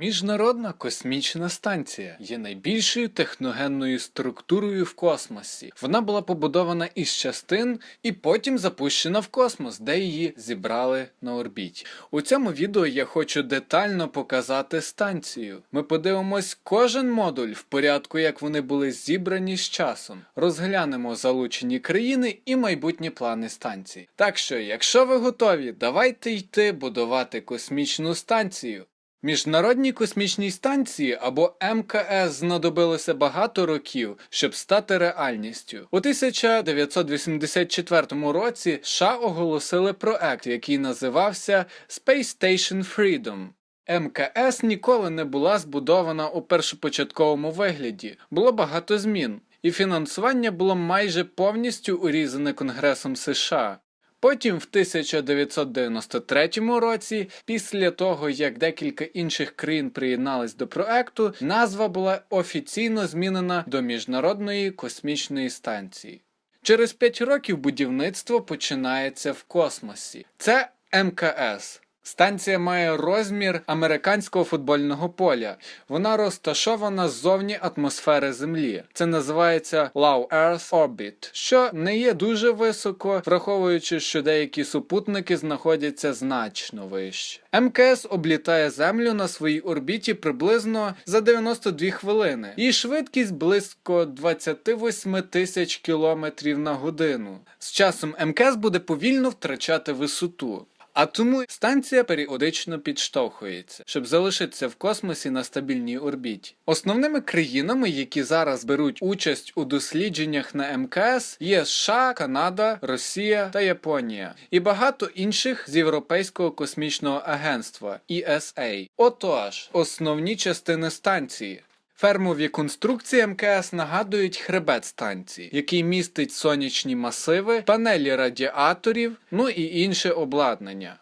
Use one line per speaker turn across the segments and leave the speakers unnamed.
Міжнародна космічна станція є найбільшою техногенною структурою в космосі. Вона була побудована із частин і потім запущена в космос, де її зібрали на орбіті. У цьому відео я хочу детально показати станцію. Ми подивимось кожен модуль в порядку, як вони були зібрані з часом. Розглянемо залучені країни і майбутні плани станції. Так що, якщо ви готові, давайте йти будувати космічну станцію. Міжнародній космічній станції або МКС знадобилося багато років, щоб стати реальністю. У 1984 році США оголосили проект, який називався Space Station Freedom. МКС ніколи не була збудована у першопочатковому вигляді, було багато змін, і фінансування було майже повністю урізане Конгресом США. Потім, в 1993 році, після того як декілька інших країн приєднались до проекту, назва була офіційно змінена до Міжнародної космічної станції. Через 5 років будівництво починається в космосі. Це МКС. Станція має розмір американського футбольного поля. Вона розташована ззовні атмосфери Землі. Це називається Low Earth Orbit, що не є дуже високо, враховуючи, що деякі супутники знаходяться значно вище. МКС облітає Землю на своїй орбіті приблизно за 92 хвилини. Її швидкість близько 28 тисяч кілометрів на годину. З часом МКС буде повільно втрачати висоту. А тому станція періодично підштовхується, щоб залишитися в космосі на стабільній орбіті. Основними країнами, які зараз беруть участь у дослідженнях на МКС, є США, Канада, Росія та Японія, і багато інших з Європейського космічного агентства ESA. Отож, основні частини станції. Фермові конструкції МКС нагадують хребет станції, який містить сонячні масиви, панелі радіаторів, ну і інше обладнання.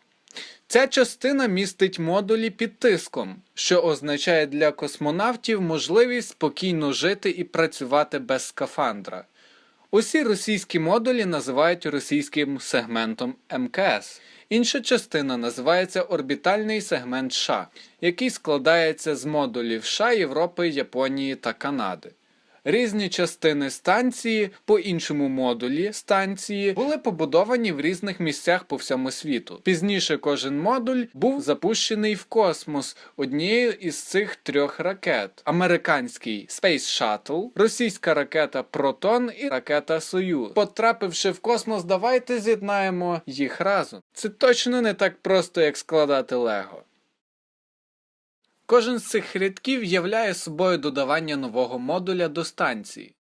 Ця частина містить модулі під тиском, що означає для космонавтів можливість спокійно жити і працювати без скафандра. Усі російські модулі називають російським сегментом МКС. Інша частина називається орбітальний сегмент США, який складається з модулів США, Європи, Японії та Канади. Різні частини станції по іншому модулі станції були побудовані в різних місцях по всьому світу. Пізніше кожен модуль був запущений в космос однією із цих трьох ракет: американський Space Shuttle, російська ракета Протон і ракета Союз. Потрапивши в космос, давайте з'єднаємо їх разом. Це точно не так просто, як складати Лего. Кожен з цих рядків являє собою додавання нового модуля до станції.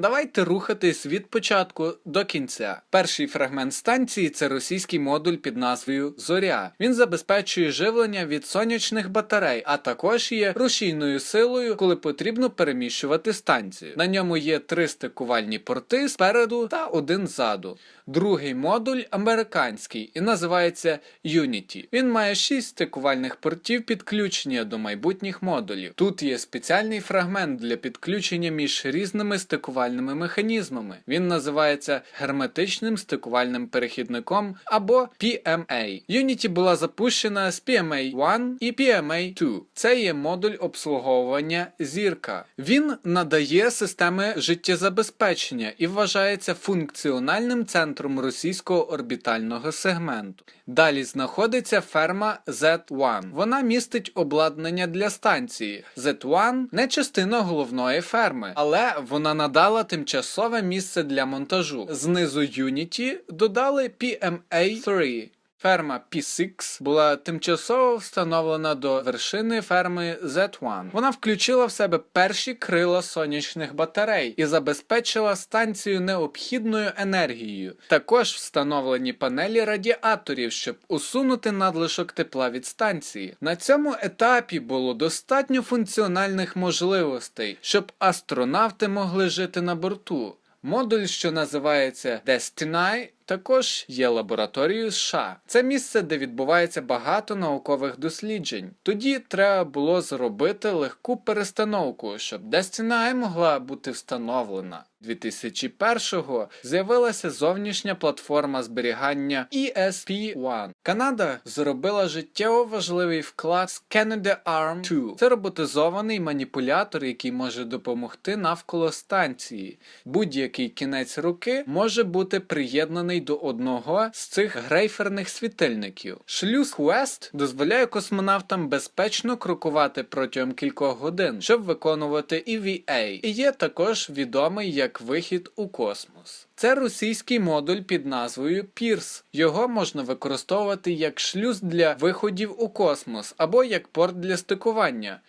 Давайте рухатись від початку до кінця. Перший фрагмент станції це російський модуль під назвою Зоря. Він забезпечує живлення від сонячних батарей, а також є рушійною силою, коли потрібно переміщувати станцію. На ньому є три стикувальні порти спереду та один ззаду. Другий модуль американський і називається Unity. Він має 6 стикувальних портів підключення до майбутніх модулів. Тут є спеціальний фрагмент для підключення між різними стикувальними механізмами. Він називається герметичним стикувальним перехідником або PMA. Unity була запущена з PMA 1 і PMA 2. Це є модуль обслуговування зірка. Він надає системи життєзабезпечення і вважається функціональним центром російського орбітального сегменту. Далі знаходиться ферма Z1. Вона містить обладнання для станції. Z1 не частина головної ферми, але вона надала тимчасове місце для монтажу. Знизу Unity додали PMA3. Ферма P6 була тимчасово встановлена до вершини ферми Z1. Вона включила в себе перші крила сонячних батарей і забезпечила станцію необхідною енергією. Також встановлені панелі радіаторів, щоб усунути надлишок тепла від станції. На цьому етапі було достатньо функціональних можливостей, щоб астронавти могли жити на борту. Модуль, що називається Destiny, також є лабораторією США. Це місце, де відбувається багато наукових досліджень. Тоді треба було зробити легку перестановку, щоб Destiny могла бути встановлена. 2001-го з'явилася зовнішня платформа зберігання ESP1. Канада зробила життєво важливий вклад з Canada Arm 2. Це роботизований маніпулятор, який може допомогти навколо станції. Будь-який кінець руки може бути приєднаний до одного з цих грейферних світильників. Шлюз Quest дозволяє космонавтам безпечно крокувати протягом кількох годин, щоб виконувати EVA, і є також відомий як вихід у космос. Це російський модуль під назвою Пірс. Його можна використовувати як шлюз для виходів у космос або як порт для стикування.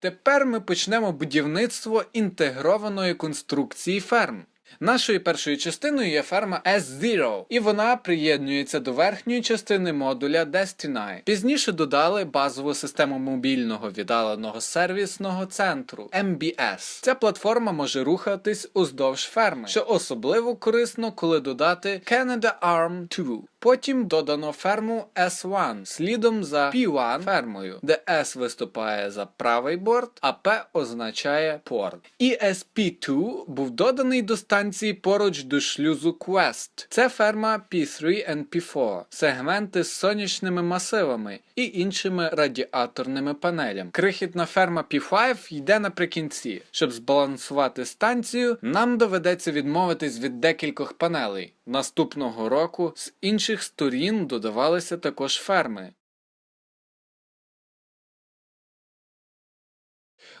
Тепер ми почнемо будівництво інтегрованої конструкції ферм. Нашою першою частиною є ферма S0, і вона приєднується до верхньої частини модуля Destiny. Пізніше додали базову систему мобільного віддаленого сервісного центру MBS. Ця платформа може рухатись уздовж ферми, що особливо корисно, коли додати Canada Arm 2. Потім додано ферму S1 слідом за P1 фермою, де S виступає за правий борт, а P означає порт. ESP2 був доданий до станції поруч до шлюзу Quest. Це ферма P3 and P4, сегменти з сонячними масивами і іншими радіаторними панелями. Крихітна ферма P5 йде наприкінці. Щоб збалансувати станцію, нам доведеться відмовитись від декількох панелей. Наступного року з інших сторін додавалися також ферми.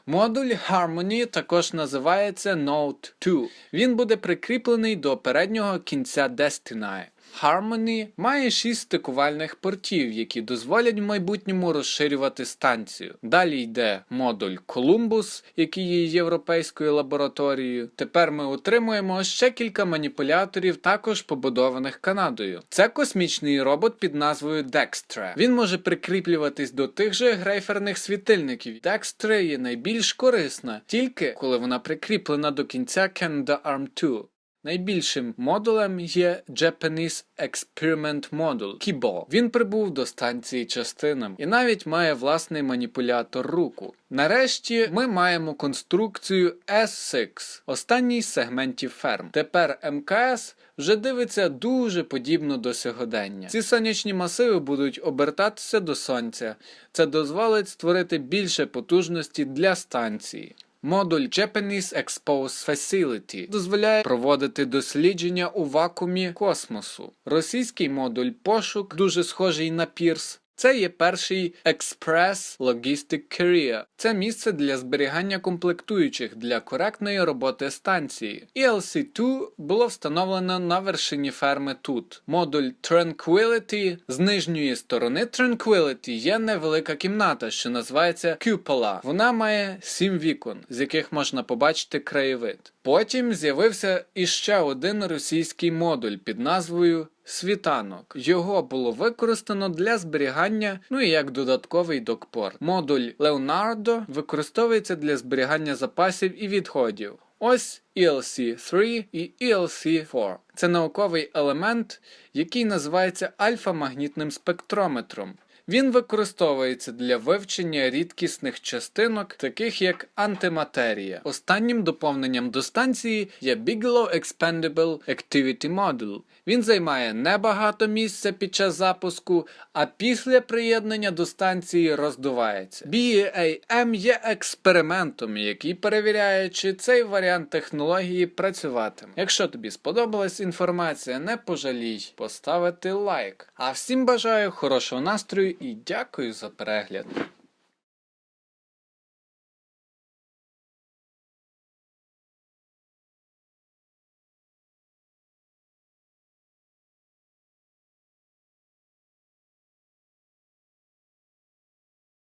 Модуль Harmony також називається Note 2. Він буде прикріплений до переднього кінця Destiny. Harmony має 6 стикувальних портів, які дозволять в майбутньому розширювати станцію. Далі йде модуль Columbus, який є європейською лабораторією. Тепер ми отримуємо ще кілька маніпуляторів, також побудованих Канадою. Це космічний робот під назвою Dextre. Він може прикріплюватись до тих же грейферних світильників. Dextre є найбільш корисна, тільки коли вона прикріплена до кінця Canada Arm 2. Найбільшим модулем є Japanese Experiment Module Kibo. Він прибув до станції частинам і навіть має власний маніпулятор руку. Нарешті ми маємо конструкцію S6, останній з сегментів ферм. Тепер МКС вже дивиться дуже подібно до сьогодення. Ці сонячні масиви будуть обертатися до сонця. Це дозволить створити більше потужності для станції. Модуль Japanese Expose Facility дозволяє проводити дослідження у вакуумі космосу. Російський модуль пошук дуже схожий на Пірс. Це є перший Express Logistic Carrier. Це місце для зберігання комплектуючих для коректної роботи станції. ELC-2 було встановлено на вершині ферми тут. Модуль Tranquility з нижньої сторони Tranquility є невелика кімната, що називається Cupola. Вона має сім вікон, з яких можна побачити краєвид. Потім з'явився іще один російський модуль під назвою Світанок. Його було використано для зберігання, ну і як додатковий докпорт. Модуль Leonardo використовується для зберігання запасів і відходів. Ось ELC3 і ELC4. Це науковий елемент, який називається альфа-магнітним спектрометром. Він використовується для вивчення рідкісних частинок, таких як антиматерія. Останнім доповненням до станції є Bigelow Expandable Activity Module. Він займає небагато місця під час запуску, а після приєднання до станції роздувається. BAM є експериментом, який перевіряє, чи цей варіант технології працюватиме. Якщо тобі сподобалась інформація, не пожалій поставити лайк. А всім бажаю хорошого настрою і дякую за перегляд.